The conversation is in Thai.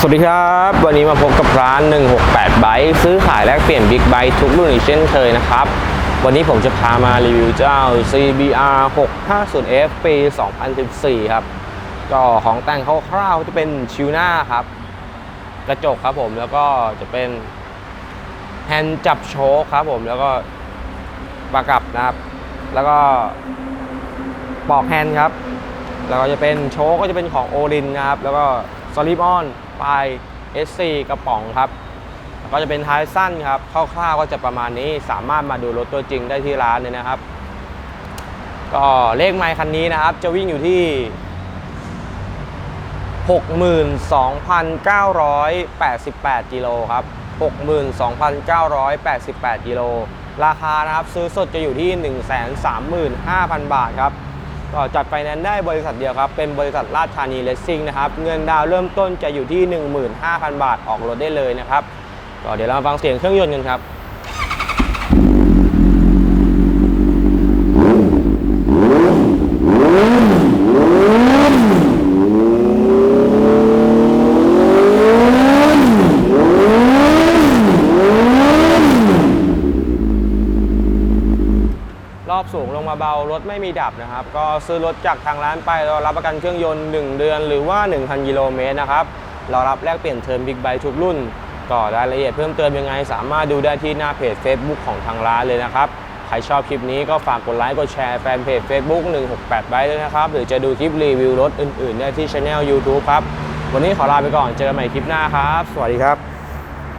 สวัสดีครับ วันนี้มาพบกับร้าน 168 ไบค์ซื้อขายแลกเปลี่ยนบิ๊กไบค์ทุกรุ่นอีกเช่นเคยนะครับ วันนี้ผมจะพามารีวิวเจ้า CBR 650F ปี 2014 ครับ ก็ของแต่งคร่าวๆจะเป็นชิวหน้าครับ กระจกครับผมแล้วก็จะเป็นแฮนด์จับโชคครับผมแล้วก็ประกับนะครับ แล้วก็ปอกแฮนด์ครับ แล้วก็จะเป็นโชคก็จะเป็นของโอรินนะครับ แล้วก็ สลิปออนปลาย S4 กระป๋องครับแล้วก็จะเป็นท้ายสั้นครับคร่าวๆก็จะประมาณนี้สามารถมาดูรถตัวจริงได้ที่ร้านเลยนะครับ ก็เลขไมค์คันนี้นะครับ จะวิ่งอยู่ที่ 62,988กิโลครับ62,988กิโลราคานะครับซื้อสดจะอยู่ที่ 135,000 บาทครับ ก็จัดไฟแนนซ์ได้บริษัทเดียวครับ เป็นบริษัทราชธานีเลสซิ่งนะครับเงินดาวเริ่มต้นจะอยู่ที่ 15,000 บาทออกรถได้เลยนะครับก็เดี๋ยวเรามาฟังเสียงเครื่องยนต์กันครับ อบสูงลงมาเบารถไม่มีดับนะครับ ก็ซื้อรถจากทางร้านไปเรารับประกันเครื่องยนต์ 1 เดือนหรือว่า 1,000กิโลเมตรนะครับเรารับแลกเปลี่ยนเทอมบิ๊กไบค์ทุกรุ่นก็รายละเอียดเพิ่มเติมยังไง สามารถดูได้ที่หน้าเพจ Facebook ของทางร้านเลยนะครับใครชอบคลิปนี้ก็ฝากกดไลค์กดแชร์แฟนเพจ Facebook 168ไบค์ด้วยนะครับ หรือจะดูคลิปรีวิวรถอื่นๆ ได้ที่ช anel YouTube ครับ วันนี้ขอลาไปก่อนเจอกันใหม่คลิปหน้าครับ สวัสดีครับ